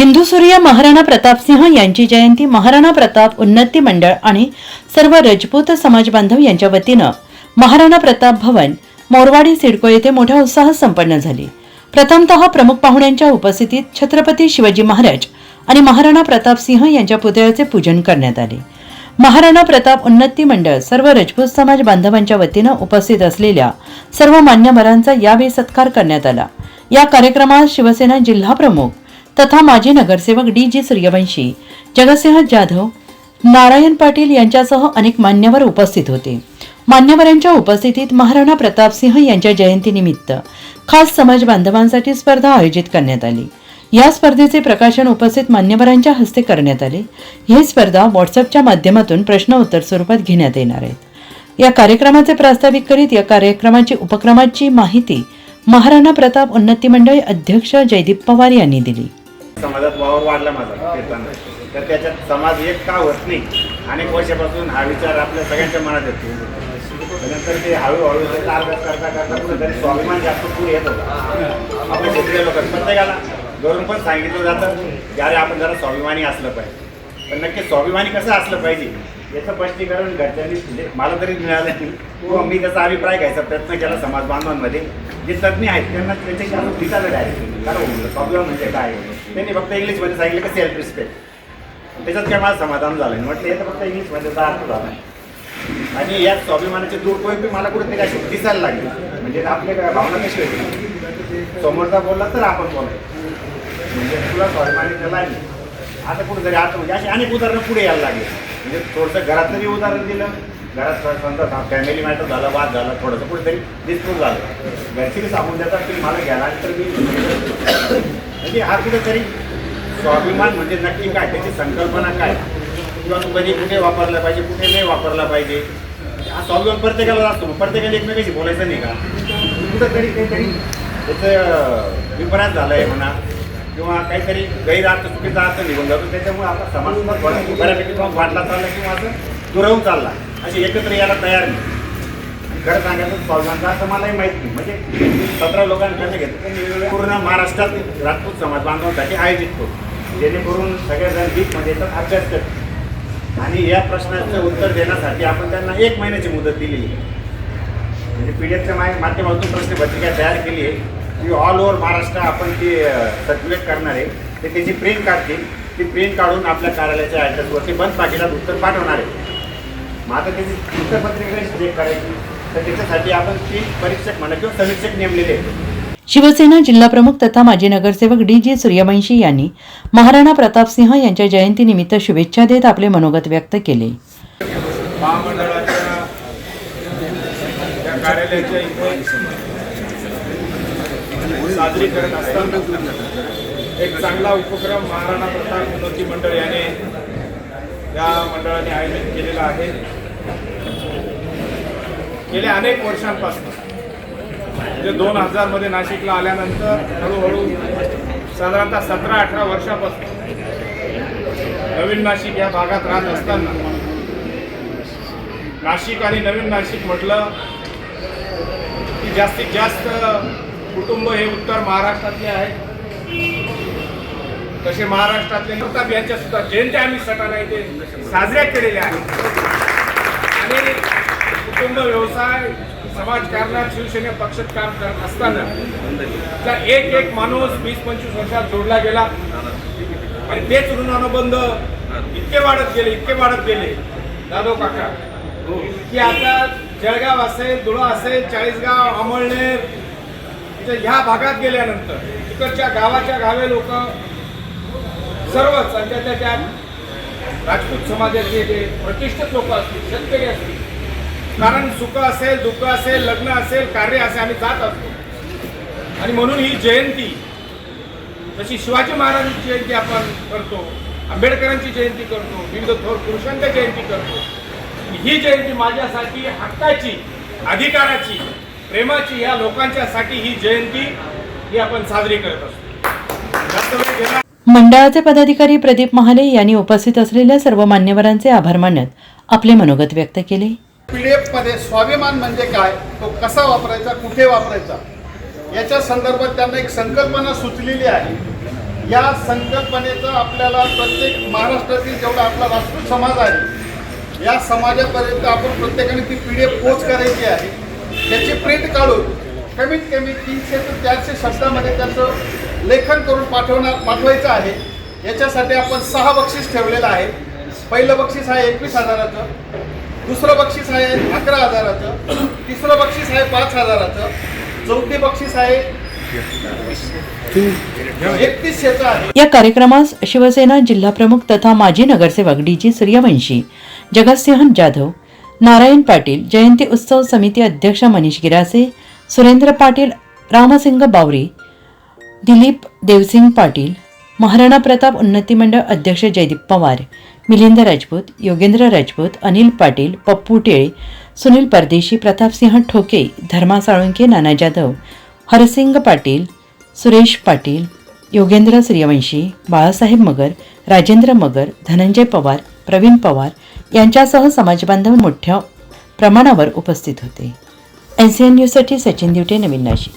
हिंदू सूर्य महाराणा प्रतापसिंह यांची जयंती महाराणा प्रताप उन्नती मंडळ आणि सर्व रजपूत समाज बांधव यांच्या वतीनं महाराणा प्रताप भवन मोरवाडी सिडको येथे मोठ्या उत्साहात संपन्न झाली. प्रथमतः प्रमुख पाहुण्यांच्या उपस्थितीत छत्रपती शिवाजी महाराज आणि महाराणा प्रतापसिंह यांच्या पुतळ्याचे पूजन करण्यात आले. महाराणा प्रताप उन्नती मंडळ सर्व रजपूत समाज बांधवांच्या वतीनं उपस्थित असलेल्या सर्व मान्यवरांचा यावेळी सत्कार करण्यात आला. या कार्यक्रमात शिवसेना जिल्हा प्रमुख तथा माजी नगरसेवक डी जी सूर्यवंशी जगतसिंह जाधव नारायण पाटील यांच्यासह अनेक मान्यवर उपस्थित होते. मान्यवरांच्या उपस्थितीत महाराणा प्रतापसिंह यांच्या जयंतीनिमित्त खास समाज बांधवांसाठी स्पर्धा आयोजित करण्यात आली. या स्पर्धेचे प्रकाशन उपस्थित मान्यवरांच्या हस्ते करण्यात आले. ही स्पर्धा व्हॉट्सअपच्या माध्यमातून प्रश्न उत्तर स्वरूपात घेण्यात येणार आहेत या कार्यक्रमाचे प्रास्ताविक करीत या कार्यक्रमाची उपक्रमाची माहिती महाराणा प्रताप उन्नती मंडळ अध्यक्ष जयदीप पवार यांनी दिली. समाजात वावर वाढला माझा कीर्तन तर त्याच्यात समाज एक का होत नाही अनेक वर्षापासून हा विचार आपल्या सगळ्यांच्या मनात येतो. नंतर ते हळूहळू त्याचा अभ्यास करता करता कुठेतरी स्वाभिमान जास्त पुढे येत होता. आपल्या क्षेत्रीय लोक प्रत्येकाला घरून पण सांगितलं जातं की अरे आपण जरा स्वाभिमानी असलं पाहिजे. पण नक्की स्वाभिमानी कसं असलं पाहिजे? याचं स्पष्टीकरण घरच्यांनी म्हणजे मला तरी मिळालं नाही. किंवा मी त्याचा अभिप्राय घ्यायचा प्रयत्न केला समाज बांधवांमध्ये. जे तज्ज्ञ आहेत त्यांना त्याच्या अजून विचारलं डायरेक्ट कारण स्वाभिमान म्हणजे काय? त्यांनी फक्त इंग्लिशमध्ये सांगितलं की सेल्फ रिस्पेक्ट त्याच्यात काय मला समाधान झालं नाही. म्हटलं हे तर फक्त इंग्लिशमध्ये अर्थ झाला आणि या स्वाभिमानाचे दुरुपयोग मला कुठे काय दिसायला लागले. म्हणजे आपले काय भावना कशी होती? समोरचा बोलला तर आपण बोलायचं. म्हणजे तुला स्वाभिमानी त्याला आता कुठेतरी आता म्हणजे अशी अनेक उदाहरणं पुढे यायला लागले. म्हणजे थोडंसं घरातलं बी उदाहरण दिलं घरात समजा फॅमिली मॅटर झाला वाद झाला थोडंसं कुठेतरी डिस्प्यूट झालं. घरची सांगून देतात की मला घ्यायला तर मी म्हणजे हा कुठेतरी स्वाभिमान म्हणजे नक्की काय त्याची संकल्पना काय? किंवा तू कधी कुठे वापरला पाहिजे कुठे नाही वापरला पाहिजे? हा स्वाभिमान प्रत्येकाला असतो मग प्रत्येकाला एकमेकाशी बोलायचं नाही का? कुठंतरी काहीतरी त्याचं विपरीत झालं आहे म्हणा. किंवा काहीतरी गैरअर्थ चुकीचा अर्थ निघून जातो. त्याच्यामुळे आता समाज बऱ्यापैकी किंवा वाढला चालला किंवा असं दुरवून चालला. असे एकत्र यायला तयार नाही. खरं सांगायचं स्वाभिमानचा असं मलाही माहीत नाही. म्हणजे सतरा लोकांनी कसं घेतलं वेगवेगळ्या पूर्ण महाराष्ट्रात राजपूत समाज बांधवांसाठी आयोजित करतो जेणेकरून सगळेजण बीचमध्ये येतात अभ्यास करतात आणि या प्रश्नाचं उत्तर देण्यासाठी आपण त्यांना एक महिन्याची मुदत दिलेली आहे. म्हणजे पी डी एफच्या माध्यमातून प्रश्नपत्रिका तयार केली आहे. की ऑल ओव्हर महाराष्ट्र आपण ती सर्क्युलेट करणार आहे. ते त्याची प्रिंट काढतील. ती प्रिंट काढून आपल्या कार्यालयाच्या ॲड्रेसवरती बंद पाकिटात उत्तर पाठवणार आहे. मग आता त्याची उत्तरपत्रिका चेक करायची. तर त्याच्यासाठी आपण तीन परीक्षक म्हणा किंवा समीक्षक नेमलेले आहेत. शिवसेना जिल्हा प्रमुख तथा माजी नगरसेवक डी जी सूर्यवंशी यांनी महाराणा प्रतापसिंह यांच्या जयंतीनिमित्त शुभेच्छा देत आपले मनोगत व्यक्त केले. महामंडळाच्या कार्यालयाच्या साजरी करत असताना एक चांगला उपक्रम महाराणा प्रताप उन्नती मंडळ याने या मंडळाने आयोजित केलेला आहे. गेल्या अनेक वर्षांपासून म्हणजे दोन हजारमध्ये नाशिकला आल्यानंतर हळूहळू साधारणतः सतरा अठरा वर्षापासून नवीन नाशिक या भागात राहत असताना नाशिक आणि नवीन नाशिक म्हटलं की जास्तीत जास्त कुटुंब हे उत्तर महाराष्ट्रातले आहेत. तसे महाराष्ट्रातले प्रताप यांच्या सुद्धा जयंत्या आम्ही सटाणा इथे साजऱ्या केलेल्या आहेत. आणि कुटुंब व्यवसाय समाजकारणात शिवसेने पक्षात काम करत असताना त्या एक एक माणूस वीस पंचवीस वर्षात जोडला गेला. आणि तेच ऋणानुबंध इतके वाढत गेले इतके वाढत गेले. दादो काका की आता जळगाव असेल धुळा असेल चाळीसगाव अमळनेर तर ह्या भागात गेल्यानंतर तिकडच्या गावाच्या गावे लोक सर्वच आणि त्याच्या त्या राजपूत समाजाचे जे प्रतिष्ठित लोक असतील शेतकरी असतील कारण सुख असेल दुःख असेल लग्न असेल कार्य असेल आम्ही जात असतो. आणि म्हणून ही जयंती जशी शिवाजी महाराजांची जयंती आपण करतो आंबेडकरांची जयंती करतो विविध थोर पुरुषांच्या जयंती करतो ही जयंती माझ्यासाठी हक्काची अधिकाराची प्रेमाची या लोकांच्यासाठी ही जयंती ही आपण साजरी करत असतो. मंडळाचे पदाधिकारी प्रदीप महाले यांनी उपस्थित असलेल्या सर्व मान्यवरांचे आभार मानत आपले मनोगत व्यक्त केले. पी डी एफमध्ये स्वाभिमान म्हणजे काय? तो कसा वापरायचा? कुठे वापरायचा? याच्या संदर्भात त्यांना एक संकल्पना सुचलेली आहे. या संकल्पनेचं आपल्याला प्रत्येक महाराष्ट्रातील जेवढा आपला राष्ट्रीय समाज आहे या समाजापर्यंत आपण प्रत्येकाने ती पी डी एफ पोच करायची आहे. त्याची प्रिंट काढून कमीत कमी तीनशे ते चारशे शब्दामध्ये त्याचं लेखन करून पाठवणार पाठवायचं आहे. याच्यासाठी आपण सहा बक्षीस ठेवलेलं आहे. पहिलं बक्षीस आहे एकवीस हजाराचं. दुसरं बक्षीस आहे अकरा हजाराचं. तिसरं बक्षीस आहे पाच हजाराचं. चौथी बक्षीस आहे या कार्यक्रमास शिवसेना जिल्हाप्रमुख तथा माजी नगरसेवक डी जी सूर्यवंशी जगतसिंह जाधव नारायण पाटील जयंती उत्सव समिती अध्यक्ष मनीष गिरासे सुरेंद्र पाटील रामसिंग बावरी दिलीप देवसिंग पाटील महाराणा प्रताप उन्नती मंडळ अध्यक्ष जयदीप पवार मिलिंद राजपूत योगेंद्र राजपूत अनिल पाटील पप्पू टेळे सुनील परदेशी प्रतापसिंह ठोके धर्मा साळुंके नाना जाधव हरसिंग पाटील सुरेश पाटील योगेंद्र सूर्यवंशी बाळासाहेब मगर राजेंद्र मगर धनंजय पवार प्रवीण पवार यांच्यासह समाजबांधव मोठ्या प्रमाणावर उपस्थित होते. एन सी एन न्यूजसाठी सचिन दिवटे नवीन नाशिक.